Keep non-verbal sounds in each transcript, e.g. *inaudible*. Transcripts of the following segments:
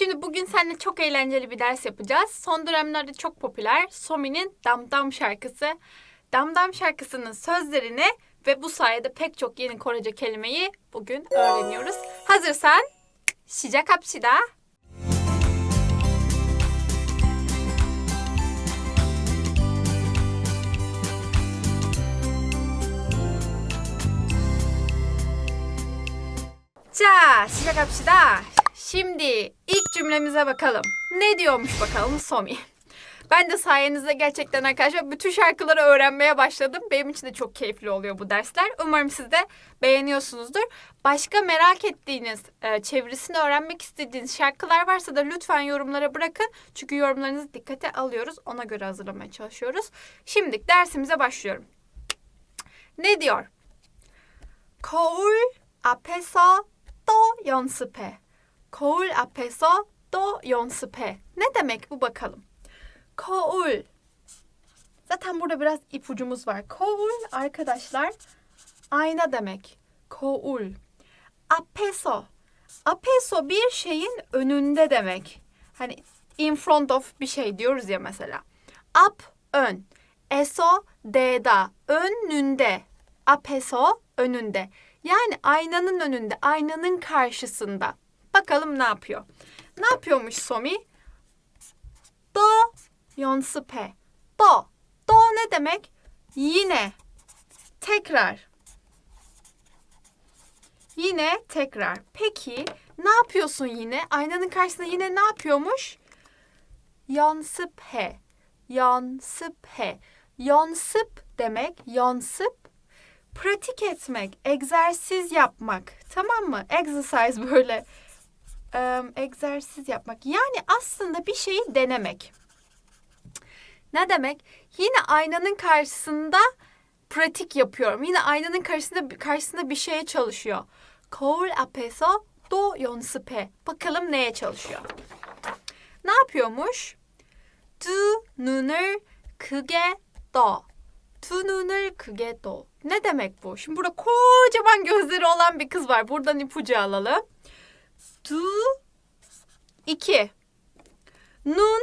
Şimdi bugün seninle çok eğlenceli bir ders yapacağız. Son dönemlerde çok popüler Somi'nin Dam Dam şarkısı. Dam Dam şarkısının sözlerini ve bu sayede pek çok yeni Korece kelimeyi bugün öğreniyoruz. Hazırsan 시작합시다. 자, 시작합시다. Şimdi ilk cümlemize bakalım. Ne diyormuş bakalım Somi? Ben de sayenizde gerçekten arkadaşlar bütün şarkıları öğrenmeye başladım. Benim için de çok keyifli oluyor bu dersler. Umarım siz de beğeniyorsunuzdur. Başka merak ettiğiniz, e, çevresini öğrenmek istediğiniz şarkılar varsa da lütfen yorumlara bırakın. Çünkü yorumlarınızı dikkate alıyoruz. Ona göre hazırlamaya çalışıyoruz. Şimdi dersimize başlıyorum. Ne diyor? Koul apeso do yonsıpe. 거울 앞에서 또 연습해. Ne demek bu bakalım? Koul. Zaten burada biraz ipucumuz var. Koul arkadaşlar ayna demek. Koul. Apeso. Apeso bir şeyin önünde demek. Hani in front of bir şey diyoruz ya mesela. Up ön. Eso deda önünde. Apeso önünde. Yani aynanın önünde, aynanın karşısında. Bakalım ne yapıyor. Ne yapıyormuş Somi? Do yonsıpe. Do. Do ne demek? Yine. Tekrar. Yine tekrar. Peki ne yapıyorsun yine? Aynanın karşısında yine ne yapıyormuş? Yansıpe. Yansıpe. Yansıp demek yansıp pratik etmek, egzersiz yapmak. Tamam mı? Exercise böyle e, egzersiz yapmak. Yani aslında bir şeyi denemek. Ne demek? Yine aynanın karşısında pratik yapıyorum. Yine aynanın karşısında karşısında bir şeye çalışıyor. Koul apeso do yonsupe. Bakalım neye çalışıyor. Ne yapıyormuş? Du nunur kıge do. Du nunur kıge do. Ne demek bu? Şimdi burada kocaman gözleri olan bir kız var. Buradan ipucu alalım. Du iki. Nun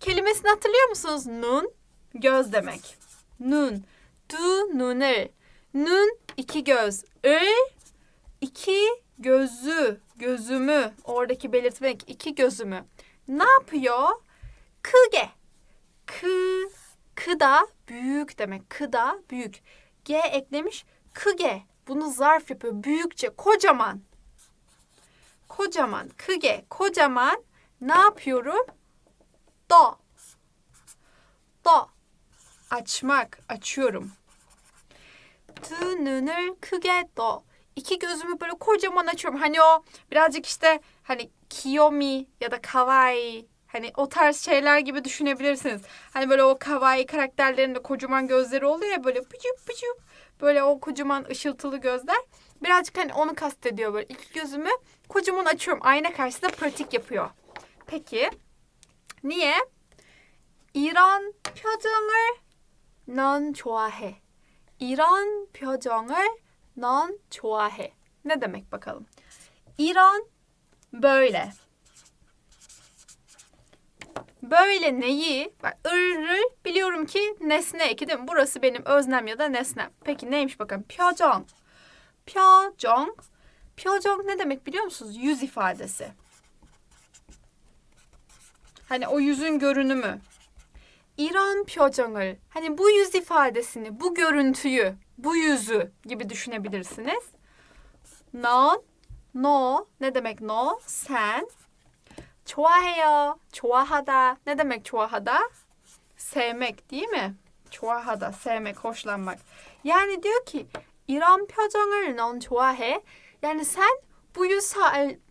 kelimesini hatırlıyor musunuz? Nun göz demek. Nun. Du nunel. Nun iki göz. Ül iki gözü. Gözümü. Oradaki belirtmek iki gözümü. Ne yapıyor? Kıge. Kı. Kıda büyük demek. Kıda büyük. G eklemiş. Kıge. Bunu zarf yapıyor. Büyükçe. Kocaman Kocaman. Kıge. Kocaman. Ne yapıyorum? Do. Do. Açmak. Açıyorum. 두 눈을 크게 떠. İki gözümü böyle kocaman açıyorum. Hani o birazcık işte hani kiyomi ya da kawaii hani o tarz şeyler gibi düşünebilirsiniz. Hani böyle o kawaii karakterlerin de kocaman gözleri oluyor ya böyle pıcıp pıcıp böyle o kocaman ışıltılı gözler. Birazcık hani onu kastediyor böyle. İki gözümü kocaman açıyorum. Ayna karşısında pratik yapıyor. Peki niye? 이런 표정을 넌 좋아해. 이런 표정을 넌 좋아해. Ne demek bakalım? İran böyle. Böyle neyi? Bak ırrı biliyorum ki nesne eki değil mi? Burası benim öznem ya da nesnem. Peki neymiş bakalım? 표 정. 표정. 표정 ne demek biliyor musunuz? Yüz ifadesi. Hani o yüzün görünümü. İran 표정을 hani bu yüz ifadesini, bu görüntüyü, bu yüzü gibi düşünebilirsiniz. 넌, no ne demek no? Sen. 좋아해요, 좋아하다 ne demek 좋아하다? Sevmek değil mi? 좋아하다, sevmek, hoşlanmak. Yani diyor ki İran 표정을 넌 좋아해. Yani sen bu yüz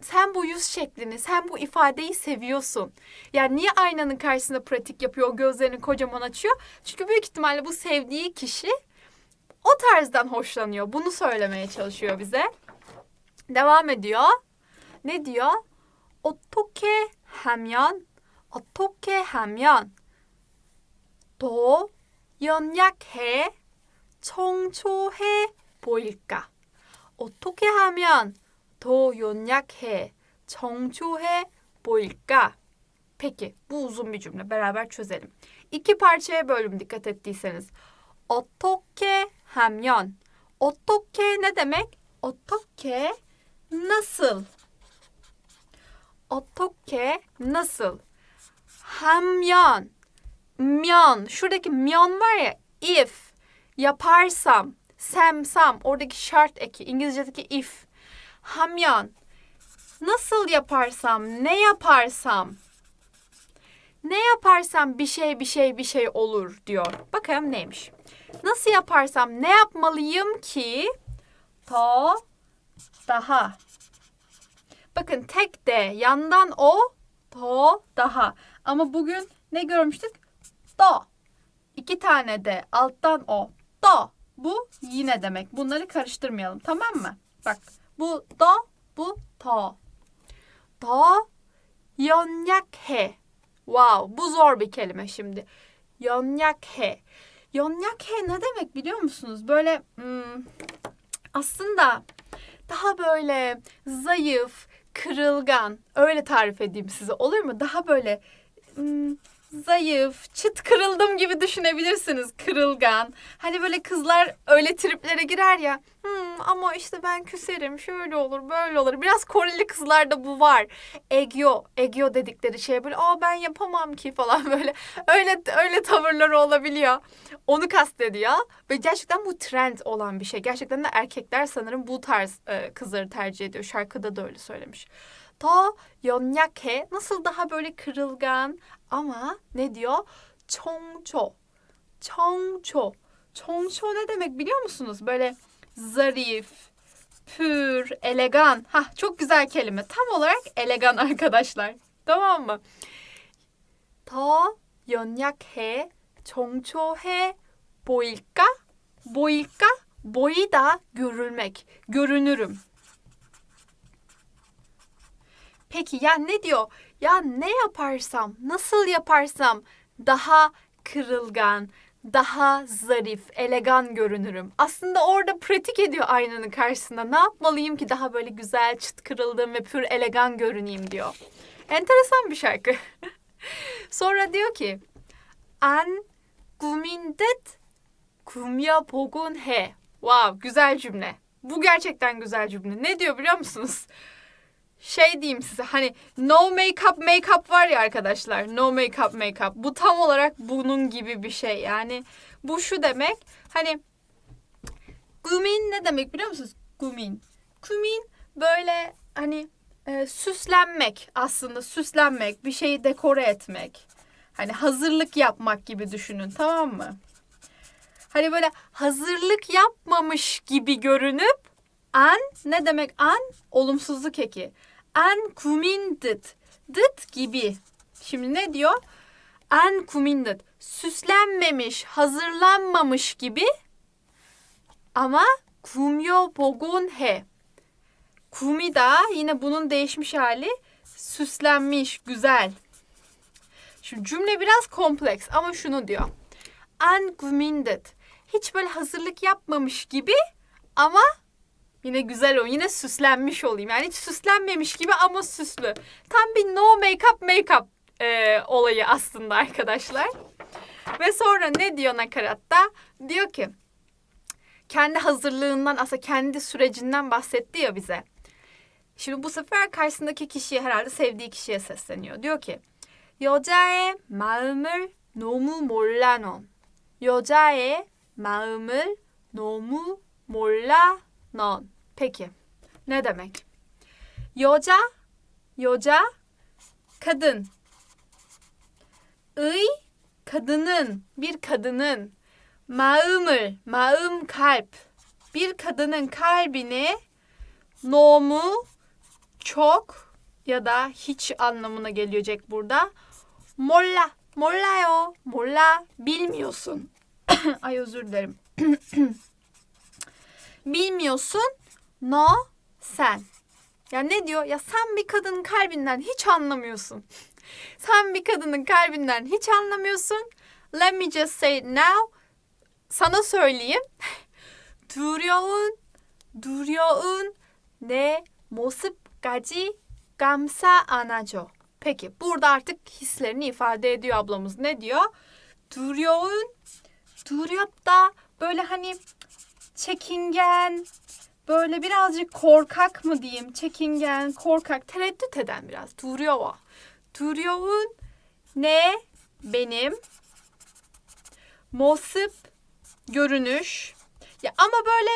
sen bu yüz şeklini, sen bu ifadeyi seviyorsun. Yani niye aynanın karşısında pratik yapıyor, o gözlerini kocaman açıyor? Çünkü büyük ihtimalle bu sevdiği kişi o tarzdan hoşlanıyor. Bunu söylemeye çalışıyor bize. Devam ediyor. Ne diyor? 어떻게 하면 어떻게 하면 더 연약해 청초해 보일까? 어떻게 하면 더 연약해, 정초해 보일까? Peki bu uzun bir cümle beraber çözelim. İki parçaya bölüm dikkat ettiyseniz. 어떻게 하면 어떻게 ne demek? 어떻게 nasıl? 어떻게 nasıl? 하면 면 şuradaki 면 var ya if yaparsam sam sam oradaki şart eki İngilizce'deki if hamen nasıl yaparsam ne yaparsam ne yaparsam bir şey bir şey bir şey olur diyor. Bakalım neymiş. Nasıl yaparsam ne yapmalıyım ki to daha. Bakın tek de yandan o to daha. Ama bugün ne görmüştük? Do. İki tane de alttan o. Bu yine demek. Bunları karıştırmayalım tamam mı? Bak bu do bu to. Do yonyak he. Wow bu zor bir kelime şimdi. Yonyak he. Yonyak he ne demek biliyor musunuz? Böyle hmm, aslında daha böyle zayıf, kırılgan öyle tarif edeyim size olur mu? Daha böyle hmm, zayıf, çıt kırıldım gibi düşünebilirsiniz kırılgan. Hani böyle kızlar öyle triplere girer ya. Hmm, ama işte ben küserim, şöyle olur, böyle olur. Biraz Koreli kızlarda bu var. Egyo, egyo dedikleri şey böyle aa ben yapamam ki falan *laughs* böyle. Öyle öyle tavırları olabiliyor. Onu kastediyor. Ve gerçekten bu trend olan bir şey. Gerçekten de erkekler sanırım bu tarz e, kızları tercih ediyor. Şarkıda da öyle söylemiş. Ta yonyake nasıl daha böyle kırılgan, ama ne diyor? 청초. 청초. 청초 ne demek biliyor musunuz? Böyle zarif, pür, elegan. Hah çok güzel kelime. Tam olarak elegan arkadaşlar. *laughs* Tamam mı? 더 연약해, 정초해 보일까? 보일까? 보이다 görülmek, görünürüm. Peki ya ne diyor? ya ne yaparsam, nasıl yaparsam daha kırılgan, daha zarif, elegan görünürüm. Aslında orada pratik ediyor aynanın karşısında. Ne yapmalıyım ki daha böyle güzel, çıt kırıldım ve pür elegan görüneyim diyor. Enteresan bir şarkı. *laughs* Sonra diyor ki An gumindet kumya pogun he. Wow, güzel cümle. Bu gerçekten güzel cümle. Ne diyor biliyor musunuz? Şey diyeyim size hani no makeup makeup var ya arkadaşlar. No makeup makeup. Bu tam olarak bunun gibi bir şey. Yani bu şu demek. Hani kumin ne demek biliyor musunuz? Kumin. Kumin böyle hani e, süslenmek aslında süslenmek, bir şeyi dekore etmek. Hani hazırlık yapmak gibi düşünün tamam mı? Hani böyle hazırlık yapmamış gibi görünüp an ne demek an? Olumsuzluk eki. An kumin dıt. Gibi. Şimdi ne diyor? An kumin dıt. Süslenmemiş, hazırlanmamış gibi ama kumyo bogon he. Kumi da yine bunun değişmiş hali süslenmiş, güzel. Şu cümle biraz kompleks ama şunu diyor. An kumindet. Hiç böyle hazırlık yapmamış gibi ama yine güzel o. Yine süslenmiş olayım. Yani hiç süslenmemiş gibi ama süslü. Tam bir no makeup makeup e, olayı aslında arkadaşlar. Ve sonra ne diyor nakaratta? Diyor ki kendi hazırlığından aslında kendi sürecinden bahsetti ya bize. Şimdi bu sefer karşısındaki kişiye herhalde sevdiği kişiye sesleniyor. Diyor ki 여자의 마음을 너무 몰라 넌. 여자의 마음을 너무 몰라 non. Peki. Ne demek? Yoca, yoca, kadın. Iy, kadının, bir kadının. Maımır, maım kalp. Bir kadının kalbini nomu çok ya da hiç anlamına gelecek burada. Molla, molla yo, molla bilmiyorsun. *coughs* Ay özür dilerim. *coughs* bilmiyorsun. No, sen. Ya ne diyor? Ya sen bir kadının kalbinden hiç anlamıyorsun. *laughs* sen bir kadının kalbinden hiç anlamıyorsun. Let me just say it now. Sana söyleyeyim. 두려운, 두려운 내 모습까지 감싸 안아줘. Peki burada artık hislerini ifade ediyor ablamız. Ne diyor? 두려운, 두렵다. Böyle hani çekingen, böyle birazcık korkak mı diyeyim? Çekingen, korkak, tereddüt eden biraz. Duruyor. Duruyor'un ne? Benim. Mosip, görünüş. Ya ama böyle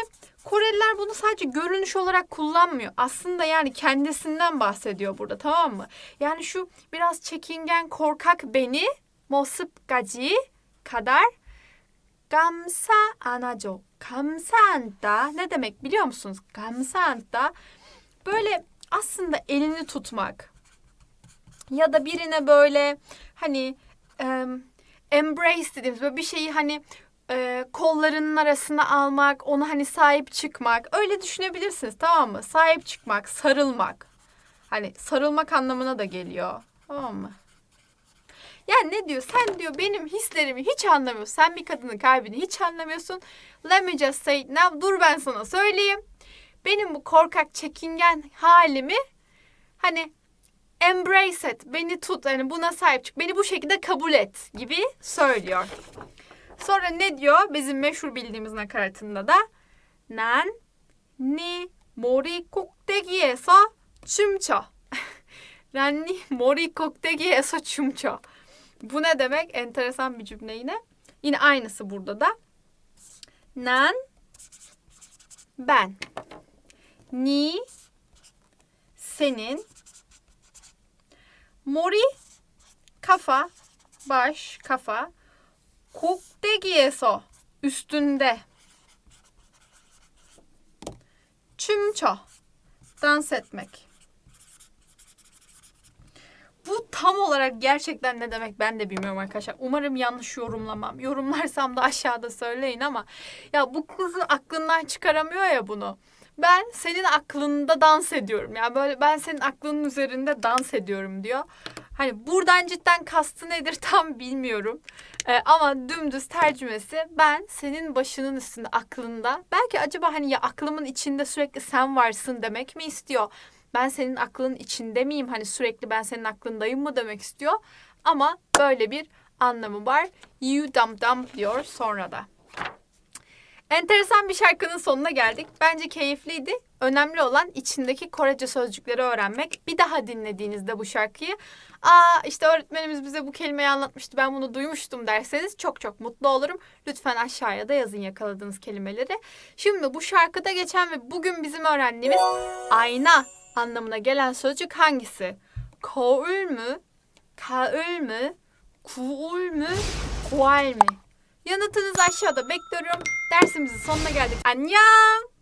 Koreliler bunu sadece görünüş olarak kullanmıyor. Aslında yani kendisinden bahsediyor burada tamam mı? Yani şu biraz çekingen korkak beni mosıp gaci kadar gamsa anaco kamsanta ne demek biliyor musunuz? Kamsanta böyle aslında elini tutmak ya da birine böyle hani e, embrace dediğimiz böyle bir şeyi hani e, kollarının arasına almak, onu hani sahip çıkmak. Öyle düşünebilirsiniz tamam mı? Sahip çıkmak, sarılmak. Hani sarılmak anlamına da geliyor. Tamam mı? Yani ne diyor? Sen diyor benim hislerimi hiç anlamıyorsun. Sen bir kadının kalbini hiç anlamıyorsun. Let me just say it now. Dur ben sana söyleyeyim. Benim bu korkak, çekingen halimi hani embrace et. Beni tut. Hani buna sahip çık. Beni bu şekilde kabul et gibi söylüyor. Sonra ne diyor? Bizim meşhur bildiğimiz nakaratında da 난 네 머리 꼭대기에서 춤춰. 난 네 머리 꼭대기에서 춤춰. Bu ne demek? Enteresan bir cümle yine. Yine aynısı burada da. Nan ben. Ni senin. Mori kafa, baş, kafa. Koktegiyeso üstünde. Çümço dans etmek. Bu tam olarak gerçekten ne demek ben de bilmiyorum arkadaşlar. Umarım yanlış yorumlamam. Yorumlarsam da aşağıda söyleyin ama ya bu kızı aklından çıkaramıyor ya bunu. Ben senin aklında dans ediyorum. Yani böyle ben senin aklının üzerinde dans ediyorum diyor. Hani buradan cidden kastı nedir tam bilmiyorum. Ee, ama dümdüz tercümesi ben senin başının üstünde aklında. Belki acaba hani ya aklımın içinde sürekli sen varsın demek mi istiyor? Ben senin aklının içinde miyim? Hani sürekli ben senin aklındayım mı demek istiyor? Ama böyle bir anlamı var. You dum dum diyor sonra da. Enteresan bir şarkının sonuna geldik. Bence keyifliydi. Önemli olan içindeki Korece sözcükleri öğrenmek. Bir daha dinlediğinizde bu şarkıyı, aa işte öğretmenimiz bize bu kelimeyi anlatmıştı, ben bunu duymuştum derseniz çok çok mutlu olurum. Lütfen aşağıya da yazın yakaladığınız kelimeleri. Şimdi bu şarkıda geçen ve bugün bizim öğrendiğimiz ayna anlamına gelen sözcük hangisi? Koul mü? Kaül mü? Kuul mü? Kual mi? Yanıtınızı aşağıda bekliyorum. Dersimizin sonuna geldik. Annyeong!